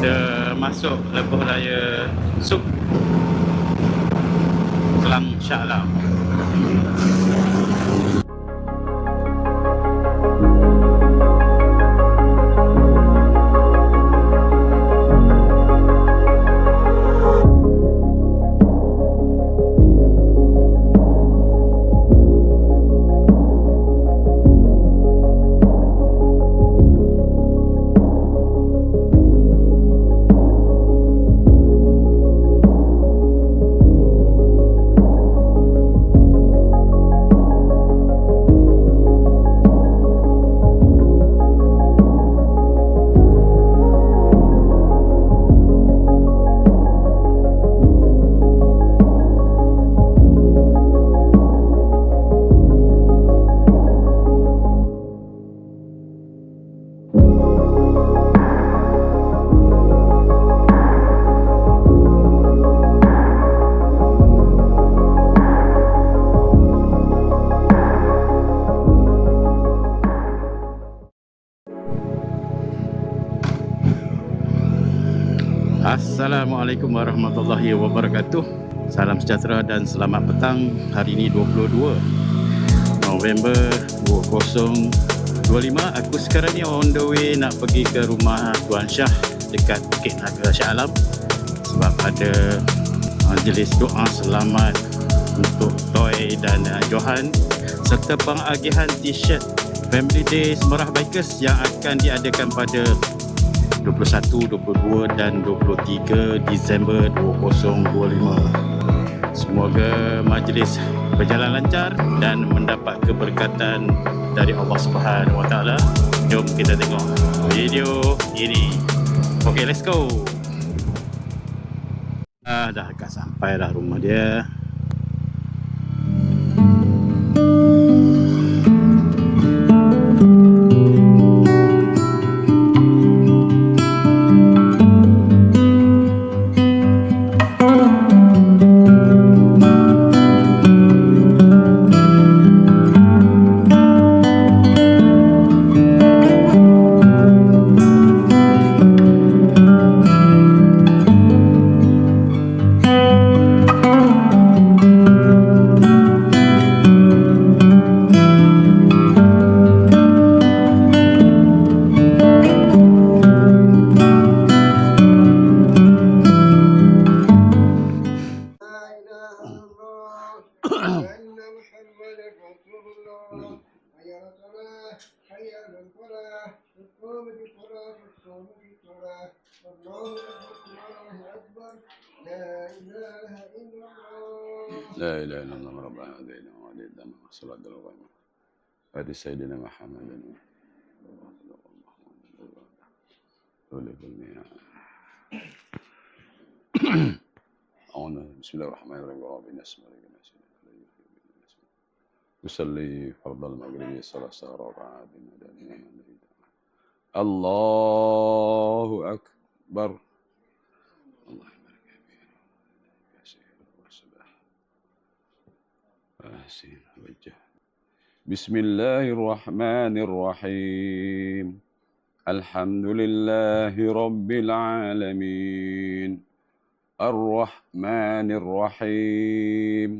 Kita masuk lebuh raya Suk Kelang Shah Alam Assalamualaikum warahmatullahi wabarakatuh. Salam sejahtera dan selamat petang. Hari ini 22 November 2025 Aku sekarang ni on the way nak pergi ke rumah Tuan Syah Dekat Bukit Naga Shah Alam. Sebab ada majlis doa selamat Untuk Toy dan uh, Johan Serta pengagihan t-shirt Family Day Semerah Bikers Yang akan diadakan pada 21, 22 dan 23 Disember 2025. Semoga majlis berjalan lancar dan mendapat keberkatan dari Allah Subhanahu Wa Taala. Jom kita tengok video ini. Okay, let's go. Ah, dah dekat sampai dah rumah dia. الله لا إله إلا الله لا إله إلا الله ربنا هدينا على سيدنا محمد. بسم الله الرحمن الرحيم. ربنا اسم يصلي فرض المغرب صلاة ركعات الله أكبر. الله فيك يا سيدي بسم الله الرحمن الرحيم. الحمد لله رب العالمين. الرحمن الرحيم.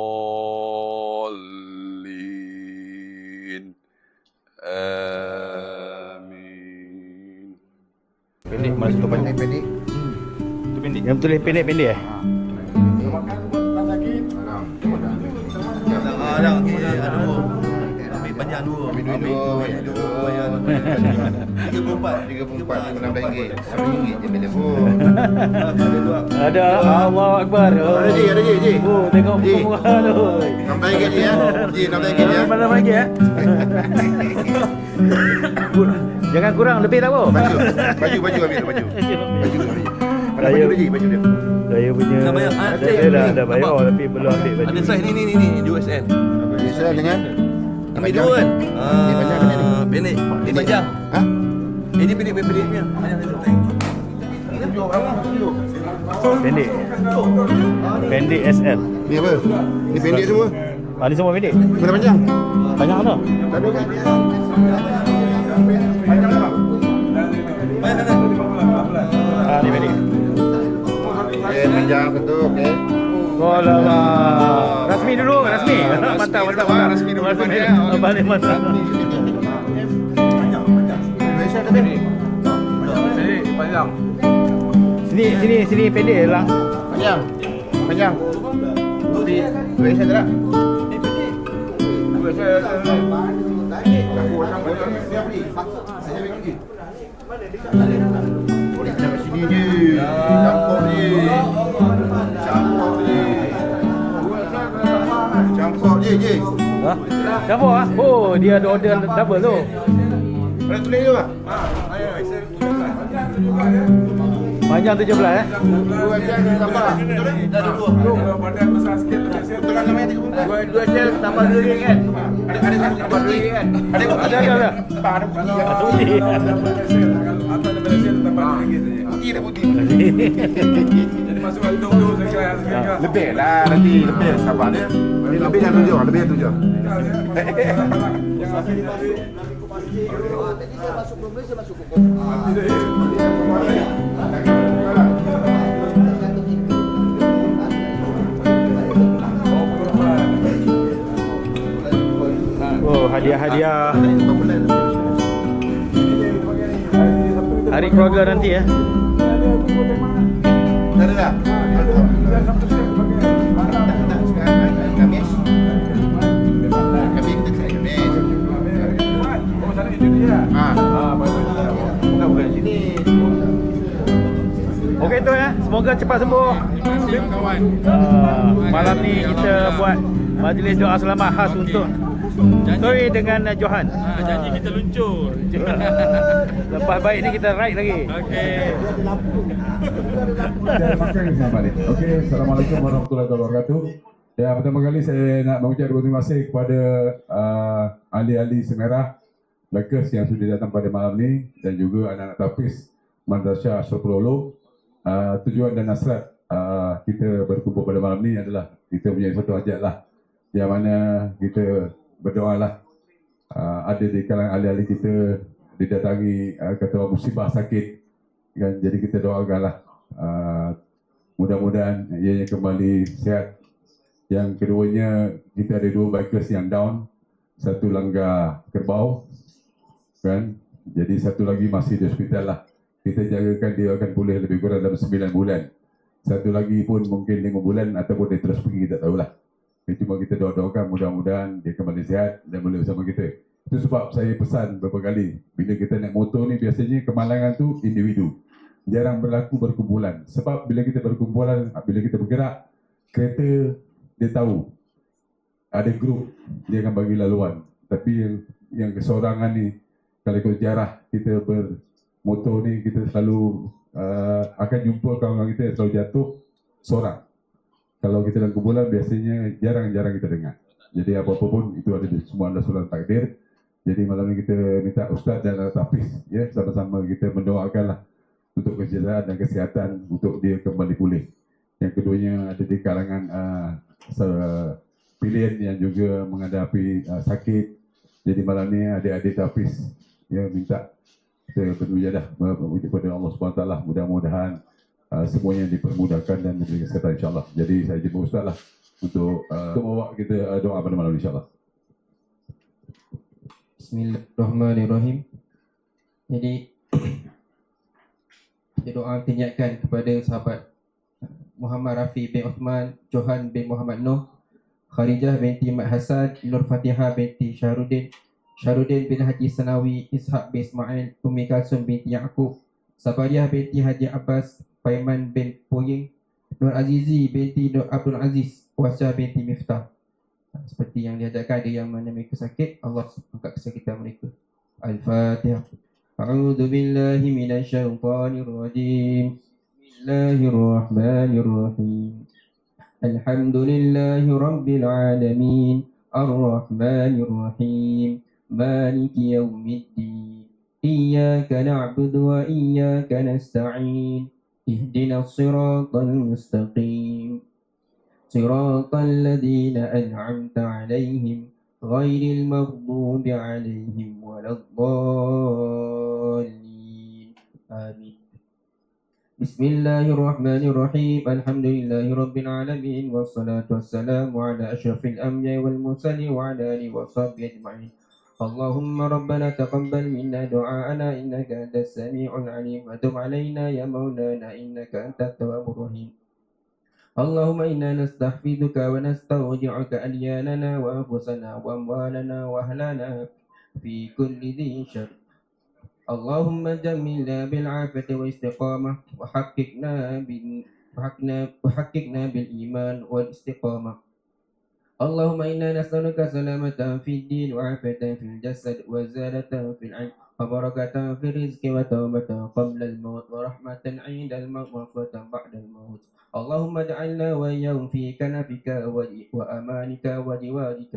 Mana tu pendek? pendek Tu pendek. Yang tulis pendek-pendek eh? makan buat tak sakit Ah, dah, okey, ada dua. Ambil banyak dua. Ambil dua-dua, banyak dua. Bayar. Tiga puluh empat. Tiga puluh empat, lima enam ringgit Satu ringgit je bila pun Ada dua. Ada Allah Akbar. Oh. Ada je, ada je, je. Oh, tengok Je. muka murah tu. Enam ringgit je ya Ji, enam ringgit je ya Mana lagi eh? Jangan kurang lebih tak apa. Baju, baju, baju ambil baju Baju Mana Saya- baju dia, Ji, baju dia Saya punya dah bayar. Ah, Dia, dia dah, dah bayar Nampak? tapi belum ambil baju. Ada size ni ni ni ni di USN. Biasa dengan Ambil dua kan? Ini panjang ke pendek? Ah, Pendek. Ini panjang. Ha? Eh, Ini pendek pendek punya. Panjang dia. Pendek. Pendek SL. Ni apa? Ni pendek semua. Ah, ni semua pendek. Mana panjang? Panjang mana? Tak ada kan? Ni pendek. Eh, panjang betul, okey. Rasmi dulu, rasmi. Mantap, mantap, mantap. Rasmi dulu, Rasmi. pandai, ah. Balik mantap. Malaysia ada pendek? Sini, sini, sini pendek lah. Panjang. Panjang. Di Malaysia tak? Malaysia ada. Campur campur dia beli. Saya bagi lagi. Boleh Campur. Campur. Campur je je. Ha? Campur ah. Oh, dia ada order double tu. Ada tulis tu ah. Panjang 17 eh. Dua jam tambah. Dah ada dua. Betul kan namanya 30 Dua dua jam tambah 2 ringgit kan? Ada ada tambah 2 ringgit kan? Ada Ada, ada, ada. Ada. Lebih lah nanti lebih sabar dia. Lebih yang tujuh, lebih yang tujuh. Oh, eh. Dah ada dah. Kamis. Kamis kita saya Kamis. Ah. Bukan bukan sini. Okey tu ya. Semoga cepat sembuh. kawan. Uh, malam ni kita buat majlis doa selamat khas untuk Sorry dengan uh, Johan. janji kita luncur. Lepas baik ni kita ride lagi. Okey. Okey, Assalamualaikum warahmatullahi wabarakatuh. Ya, pertama kali saya nak mengucap terima kasih kepada uh, ahli-ahli Semerah, Bakers yang sudah datang pada malam ni dan juga anak-anak tapis Madrasah Ashraful Ulum. Uh, tujuan dan hasrat uh, kita berkumpul pada malam ni adalah kita punya satu hajat lah yang mana kita berdoa lah uh, ada di kalangan ahli-ahli kita didatangi uh, kata orang musibah sakit. Kan jadi kita doakanlah. Uh, mudah-mudahan ianya kembali sihat. Yang keduanya kita ada dua bikers yang down. Satu langgar kerbau kan. Jadi satu lagi masih di hospital lah. Kita jagakan dia akan pulih lebih kurang dalam 9 bulan. Satu lagi pun mungkin 5 bulan ataupun dia terus pergi kita tahulah cuma kita doa-doakan mudah-mudahan dia kembali sihat dan boleh bersama kita. Itu sebab saya pesan beberapa kali bila kita naik motor ni biasanya kemalangan tu individu. Jarang berlaku berkumpulan. Sebab bila kita berkumpulan bila kita bergerak kereta dia tahu. Ada grup dia akan bagi laluan. Tapi yang yang kesorangan ni kalau ikut jarah kita bermotor ni kita selalu uh, akan jumpa kawan-kawan kita yang selalu jatuh seorang kalau kita dalam kumpulan biasanya jarang-jarang kita dengar jadi apa-apa pun itu ada di semua adalah surat takdir jadi malam ni kita minta ustaz dan tapis ya sama-sama kita mendoakanlah untuk kejayaan dan kesihatan untuk dia kembali pulih. Yang keduanya ada di kalangan uh, se- pilihan yang juga menghadapi uh, sakit. Jadi malam ni adik-adik tapis ya minta kita bermujadah memuji kepada Allah SWT mudah-mudahan uh, semuanya dipermudahkan dan diberi kesehatan insyaAllah. Jadi saya jumpa ustaz lah untuk uh, membawa kita uh, doa pada malam insyaAllah. Bismillahirrahmanirrahim. Jadi kita doa kita niatkan kepada sahabat Muhammad Rafi bin Uthman, Johan bin Muhammad Noh, Kharijah binti Mat Hasan, Nur Fatihah binti Syahrudin, Syahrudin bin Haji Sanawi, Ishaq bin Ismail, Umi Kalsum binti Yaakob, Sabariah binti Haji Abbas, Paiman bin Poying, Nur Azizi binti Nur Abdul Aziz, Wasya binti Miftah. Seperti yang diajarkan ada yang mana mereka sakit, Allah angkat kesakitan mereka. Al-Fatihah. A'udzu billahi minasyaitonir rajim. الله الرحمن الرحيم الحمد لله رب العالمين الرحمن الرحيم مالك يوم الدين إياك نعبد وإياك نستعين اهدنا الصراط المستقيم. صراط الذين أنعمت عليهم غير المغضوب عليهم ولا الضالين. آمين. بسم الله الرحمن الرحيم. الحمد لله رب العالمين والصلاة والسلام على أشرف الأنبياء والمرسلين وعلى آله وصحبه أجمعين. اللهم ربنا تقبل منا دعاءنا إنك أنت السميع العليم. وتب علينا يا مولانا إنك أنت التواب الرحيم. اللهم إنا نستحفظك ونستودعك أدياننا وأنفسنا وأموالنا وأهلنا في كل ذي شر. اللهم جملنا بالعافية والاستقامة وحققنا بال... وحقنا... وحققنا بالإيمان والاستقامة. اللهم إنا نسألك سلامة في الدين وعافية في الجسد وزادة في العلم وبركة في الرزق وتوبة قبل الموت ورحمة عند الموت وغفرة بعد الموت. اللهم اجعلنا وإياهم في كنفك وأمانك ودوارك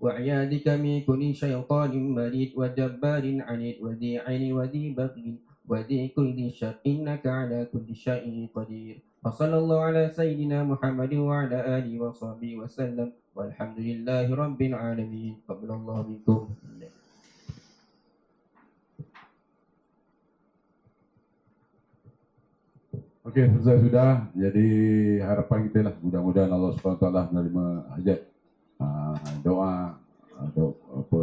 وعيادك من كل شيطان مريد وجبار عنيد وذي عين وذي بغي وذي كل شر إنك على كل شيء قدير. وصلى الله على سيدنا محمد وعلى آله وصحبه وسلم والحمد لله رب العالمين قبل الله منكم Okey, selesai sudah. Jadi harapan kita lah mudah-mudahan Allah SWT menerima hajat uh, doa atau apa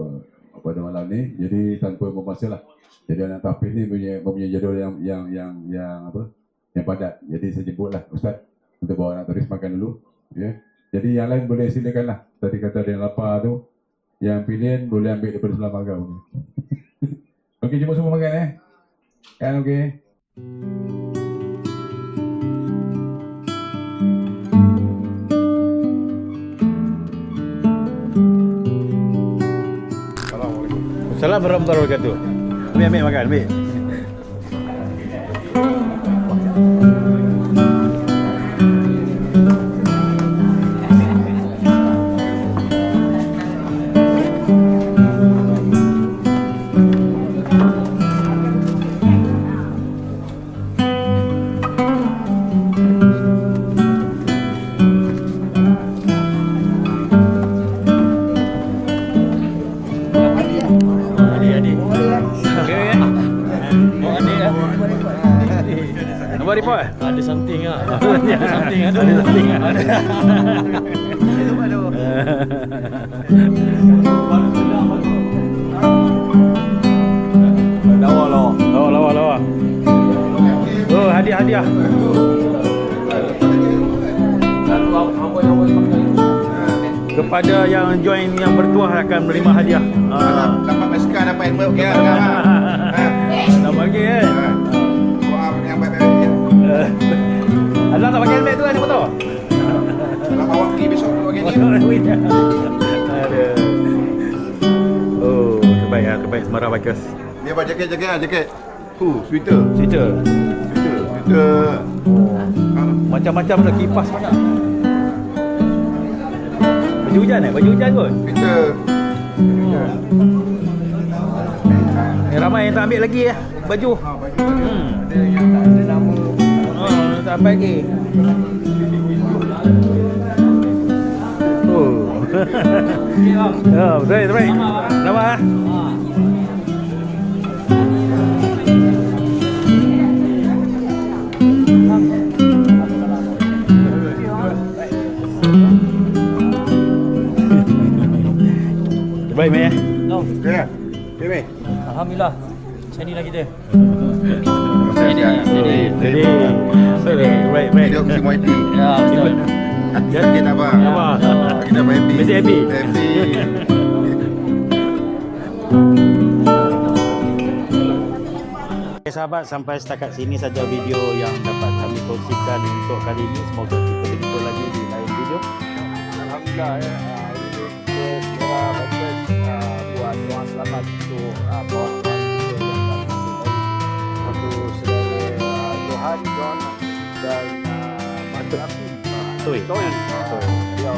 pada malam ni. Jadi tanpa memasa lah. Jadi anak tapis ni punya mempunyai jadual yang yang yang yang apa? yang padat. Jadi saya jemputlah ustaz untuk bawa anak tapis makan dulu. Ya. Jadi yang lain boleh silakan lah. Tadi kata yang lapar tu. Yang pilihan boleh ambil daripada sebelah pagar. Okey, jemput semua makan eh. Kan okey. Assalamualaikum warahmatullahi wabarakatuh. Ambil, ambil makan, ambil. Apa report? Ada something ah. Ada something ada. Ada something ah. Lawa lawa. Lawa lawa lawa. Oh, hadiah hadiah. Kepada yang join yang bertuah akan menerima hadiah. Ah. Dapat basikal, dapat helmet, okey lah. sekarang, ha? Tak bagi kan? Ha. Semarang Bikers. Dia bawa jaket-jaket lah, jaket. Tu, sweater. Sweater. Sweater. Ha. Macam-macam lah kipas banyak. Baju hujan eh? Baju hujan kot. Sweater. Eh, ramai yang tak ambil lagi eh. Baju. Hmm. Ada yang tak ada nama. Oh, tak ambil lagi. Oh. oh, terbaik, terbaik. Nama ah. Terbaik, Mei. eh? Okey lah. Okey, Mei. Alhamdulillah. Macam ni lah kita. Steady. Steady. Steady. Terbaik, baik. Dia mesti YT. Ya, betul. Hati sakit abang. Apa? Kita happy. Mesti happy. Happy. Okay, sahabat, sampai setakat sini saja video yang dapat kami kongsikan untuk kali ini. Semoga kita berjumpa lagi di lain video. Alhamdulillah ya. Untuk uh, kita yang dah masuk lagi. Satu saudara uh, ni John dan uh, Mak Rafi. Toy. Toy. Ah, Toy. Beliau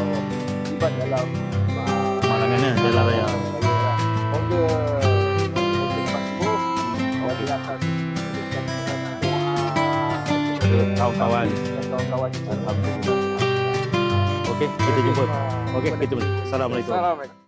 terlibat dalam uh, Malangannya dalam raya. Semoga mungkin Pak Sembuh dari atas doa Kawan-kawan. kawan-kawan. Alhamdulillah. Okey, kita jumpa. Okey, kita jumpa. Assalamualaikum. Assalamualaikum.